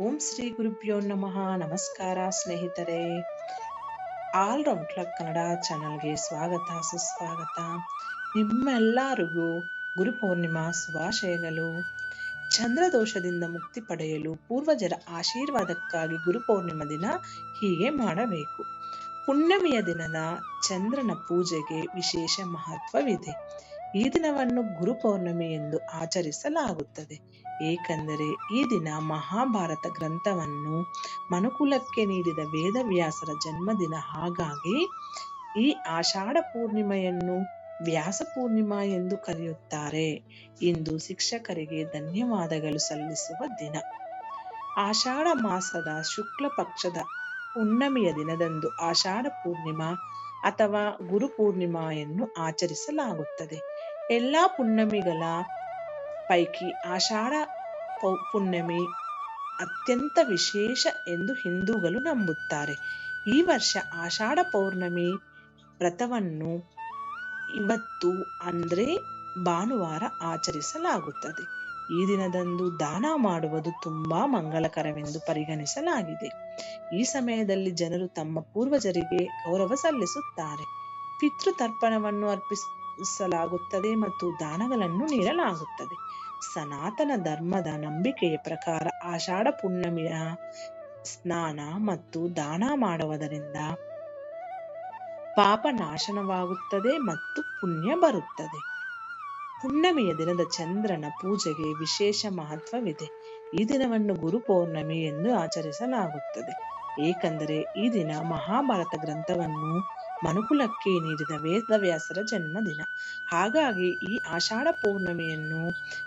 ಓಂ ಶ್ರೀ ಗುರುಭ್ಯೋ ನಮಃ. ನಮಸ್ಕಾರ ಸ್ನೇಹಿತರೆ. ಆಲ್ ರೌಂಡ್ ಕ್ಲಬ್ ಕನ್ನಡ ಚಾನಲ್ಗೆ ಸ್ವಾಗತ, ಸುಸ್ವಾಗತ. ನಿಮ್ಮೆಲ್ಲರಿಗೂ ಗುರು ಪೂರ್ಣಿಮಾ ಶುಭಾಶಯಗಳು. ಚಂದ್ರದೋಷದಿಂದ ಮುಕ್ತಿ ಪಡೆಯಲು ಪೂರ್ವಜರ ಆಶೀರ್ವಾದಕ್ಕಾಗಿ ಗುರು ಪೂರ್ಣಿಮಾ ದಿನ ಹೀಗೆ ಮಾಡಬೇಕು. ಪುಣ್ಯಮಿಯ ದಿನದ ಚಂದ್ರನ ಪೂಜೆಗೆ ವಿಶೇಷ ಮಹತ್ವವಿದೆ. ಈ ದಿನವನ್ನು ಗುರುಪೌರ್ಣಮಿ ಎಂದು ಆಚರಿಸಲಾಗುತ್ತದೆ. ಏಕೆಂದರೆ ಈ ದಿನ ಮಹಾಭಾರತ ಗ್ರಂಥವನ್ನು ಮನುಕುಲಕ್ಕೆ ನೀಡಿದ ವೇದವ್ಯಾಸರ ಜನ್ಮದಿನ. ಹಾಗಾಗಿ ಈ ಆಷಾಢ ಪೂರ್ಣಿಮೆಯನ್ನು ವ್ಯಾಸ ಪೂರ್ಣಿಮಾ ಎಂದು ಕರೆಯುತ್ತಾರೆ. ಇಂದು ಶಿಕ್ಷಕರಿಗೆ ಧನ್ಯವಾದಗಳು ಸಲ್ಲಿಸುವ ದಿನ. ಆಷಾಢ ಮಾಸದ ಶುಕ್ಲ ಪಕ್ಷದ ಹುಣ್ಣಮಿಯ ದಿನದಂದು ಆಷಾಢ ಪೂರ್ಣಿಮಾ ಅಥವಾ ಗುರು ಪೂರ್ಣಿಮೆಯನ್ನು ಆಚರಿಸಲಾಗುತ್ತದೆ. ಎಲ್ಲಾ ಪುಣ್ಯಮಿಗಳ ಪೈಕಿ ಆಷಾಢ ಪುಣ್ಯಮಿ ಅತ್ಯಂತ ವಿಶೇಷ ಎಂದು ಹಿಂದೂಗಳು ನಂಬುತ್ತಾರೆ. ಈ ವರ್ಷ ಆಷಾಢ ಪೌರ್ಣಮಿ ವ್ರತವನ್ನು ಇವತ್ತು ಅಂದ್ರೆ ಭಾನುವಾರ ಆಚರಿಸಲಾಗುತ್ತದೆ. ಈ ದಿನದಂದು ದಾನ ಮಾಡುವುದು ತುಂಬಾ ಮಂಗಳಕರವೆಂದು ಪರಿಗಣಿಸಲಾಗಿದೆ. ಈ ಸಮಯದಲ್ಲಿ ಜನರು ತಮ್ಮ ಪೂರ್ವಜರಿಗೆ ಗೌರವ ಸಲ್ಲಿಸುತ್ತಾರೆ. ಪಿತೃತರ್ಪಣವನ್ನು ಅರ್ಪಿಸಲಾಗುತ್ತದೆ ಮತ್ತು ದಾನಗಳನ್ನು ನೀಡಲಾಗುತ್ತದೆ. ಸನಾತನ ಧರ್ಮದ ನಂಬಿಕೆಯ ಪ್ರಕಾರ ಆಷಾಢ ಪುಣ್ಯಮಿಯ ಸ್ನಾನ ಮತ್ತು ದಾನ ಮಾಡುವುದರಿಂದ ಪಾಪ ನಾಶನವಾಗುತ್ತದೆ ಮತ್ತು ಪುಣ್ಯ ಬರುತ್ತದೆ. ಪುಣ್ಯಮಿಯ ದಿನದ ಚಂದ್ರನ ಪೂಜೆಗೆ ವಿಶೇಷ ಮಹತ್ವವಿದೆ. ಈ ದಿನವನ್ನು ಗುರು ಪೌರ್ಣಮಿ ಎಂದು ಆಚರಿಸಲಾಗುತ್ತದೆ. ಏಕೆಂದರೆ ಈ ದಿನ ಮಹಾಭಾರತ ಗ್ರಂಥವನ್ನು ಮನುಕುಲಕ್ಕೆ ನೀಡಿದ ವೇದವ್ಯಾಸರ ಜನ್ಮದಿನ. ಹಾಗಾಗಿ ಈ ಆಷಾಢ ಪೌರ್ಣಮಿಯನ್ನು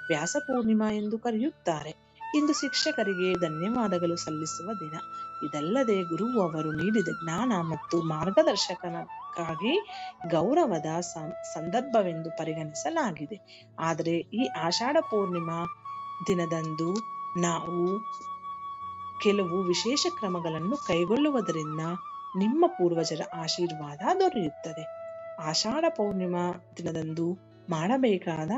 ವ್ಯಾಸ ಪೂರ್ಣಿಮಾ ಎಂದು ಕರೆಯುತ್ತಾರೆ. ಇಂದು ಶಿಕ್ಷಕರಿಗೆ ಧನ್ಯವಾದಗಳು ಸಲ್ಲಿಸುವ ದಿನ. ಇದಲ್ಲದೆ ಗುರು ಅವರು ನೀಡಿದ ಜ್ಞಾನ ಮತ್ತು ಮಾರ್ಗದರ್ಶಕನಕ್ಕಾಗಿ ಗೌರವದ ಸಂದರ್ಭವೆಂದು ಪರಿಗಣಿಸಲಾಗಿದೆ. ಆದರೆ ಈ ಆಷಾಢ ಪೂರ್ಣಿಮಾ ದಿನದಂದು ನಾವು ಕೆಲವು ವಿಶೇಷ ಕ್ರಮಗಳನ್ನು ಕೈಗೊಳ್ಳುವುದರಿಂದ ನಿಮ್ಮ ಪೂರ್ವಜರ ಆಶೀರ್ವಾದ ದೊರೆಯುತ್ತದೆ. ಆಷಾಢ ಪೌರ್ಣಿಮಾ ದಿನದಂದು ಮಾಡಬೇಕಾದ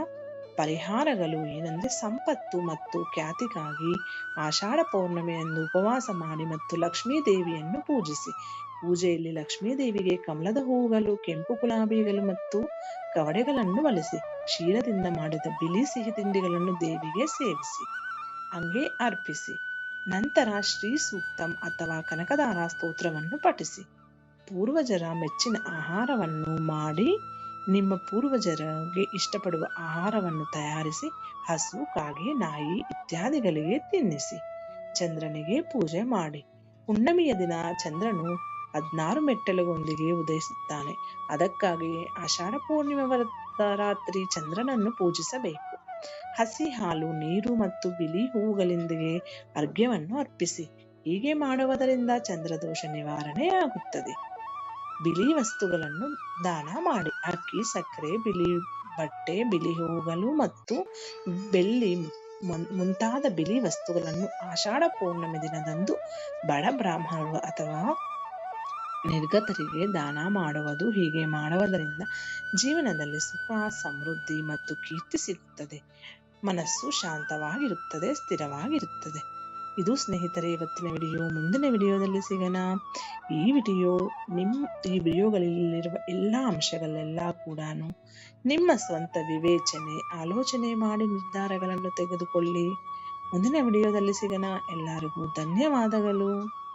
ಪರಿಹಾರಗಳು ಏನೆಂದರೆ ಸಂಪತ್ತು ಮತ್ತು ಖ್ಯಾತಿಗಾಗಿ ಆಷಾಢ ಪೌರ್ಣಿಮೆಯನ್ನು ಉಪವಾಸ ಮಾಡಿ ಮತ್ತು ಲಕ್ಷ್ಮೀ ದೇವಿಯನ್ನು ಪೂಜಿಸಿ. ಪೂಜೆಯಲ್ಲಿ ಲಕ್ಷ್ಮೀ ದೇವಿಗೆ ಕಮಲದ ಹೂವುಗಳು ಕೆಂಪು ಗುಲಾಬಿಗಳು ಮತ್ತು ಕವಡೆಗಳನ್ನು ಬಳಸಿ ಕ್ಷೀರದಿಂದ ಮಾಡಿದ ಬಿಳಿ ಸಿಹಿ ತಿಂಡಿಗಳನ್ನು ದೇವಿಗೆ ಸೇವಿಸಿ, ಹಂಗೆ ಅರ್ಪಿಸಿ. ನಂತರ ಶ್ರೀ ಸೂಕ್ತಂ ಅಥವಾ ಕನಕದಾರ ಸ್ತೋತ್ರವನ್ನು ಪಠಿಸಿ. ಪೂರ್ವಜರ ಮೆಚ್ಚಿನ ಆಹಾರವನ್ನು ಮಾಡಿ, ನಿಮ್ಮ ಪೂರ್ವಜರಿಗೆ ಇಷ್ಟಪಡುವ ಆಹಾರವನ್ನು ತಯಾರಿಸಿ, ಹಸು, ಕಾಗೆ, ನಾಯಿ ಇತ್ಯಾದಿಗಳಿಗೆ ತಿನ್ನಿಸಿ. ಚಂದ್ರನಿಗೆ ಪೂಜೆ ಮಾಡಿ. ಹುಣ್ಣಮಿಯ ದಿನ ಚಂದ್ರನು ಹದಿನಾರು ಮೆಟ್ಟಲುಗಳೊಂದಿಗೆ ಉದಯಿಸುತ್ತಾನೆ. ಅದಕ್ಕಾಗಿ ಆಷಾಢ ಪೂರ್ಣಿಮೆ ರಾತ್ರಿ ಚಂದ್ರನನ್ನು ಪೂಜಿಸಬೇಕು. ಹಸಿ ಹಾಲು, ನೀರು ಮತ್ತು ಬಿಳಿ ಹೂವುಗಳೊಂದಿಗೆ ಅರ್ಘ್ಯವನ್ನು ಅರ್ಪಿಸಿ. ಹೀಗೆ ಮಾಡುವುದರಿಂದ ಚಂದ್ರದೋಷ ನಿವಾರಣೆಯಾಗುತ್ತದೆ. ಬಿಳಿ ವಸ್ತುಗಳನ್ನು ದಾನ ಮಾಡಿ. ಅಕ್ಕಿ, ಸಕ್ಕರೆ, ಬಿಳಿ ಬಟ್ಟೆ, ಬಿಳಿ ಹೂವುಗಳು ಮತ್ತು ಬೆಳ್ಳಿ ಮುಂತಾದ ಬಿಳಿ ವಸ್ತುಗಳನ್ನು ಆಷಾಢ ಪೌರ್ಣಮಿ ದಿನದಂದು ಬಡ ಬ್ರಾಹ್ಮಣರು ಅಥವಾ ನಿರ್ಗತರಿಗೆ ದಾನ ಮಾಡುವುದು ಹೀಗೆ ಮಾಡುವುದರಿಂದ ಜೀವನದಲ್ಲಿ ಸುಖ, ಸಮೃದ್ಧಿ ಮತ್ತು ಕೀರ್ತಿ ಸಿಗುತ್ತದೆ. ಮನಸ್ಸು ಶಾಂತವಾಗಿರುತ್ತದೆ, ಸ್ಥಿರವಾಗಿರುತ್ತದೆ. ಇದು ಸ್ನೇಹಿತರೆ, ಇವತ್ತಿನ ವಿಡಿಯೋ, ಮುಂದಿನ ವಿಡಿಯೋದಲ್ಲಿ ಸಿಗೋಣ. ಈ ವಿಡಿಯೋ ನಿಮ್ಮ ಈ ವಿಡಿಯೋಗಳಲ್ಲಿರುವ ಎಲ್ಲ ಅಂಶಗಳೆಲ್ಲ ಕೂಡ ನಿಮ್ಮ ಸ್ವಂತ ವಿವೇಚನೆ, ಆಲೋಚನೆ ಮಾಡಿ ನಿರ್ಧಾರಗಳನ್ನು ತೆಗೆದುಕೊಳ್ಳಿ. ಮುಂದಿನ ವಿಡಿಯೋದಲ್ಲಿ ಸಿಗೋಣ. ಎಲ್ಲರಿಗೂ ಧನ್ಯವಾದಗಳು.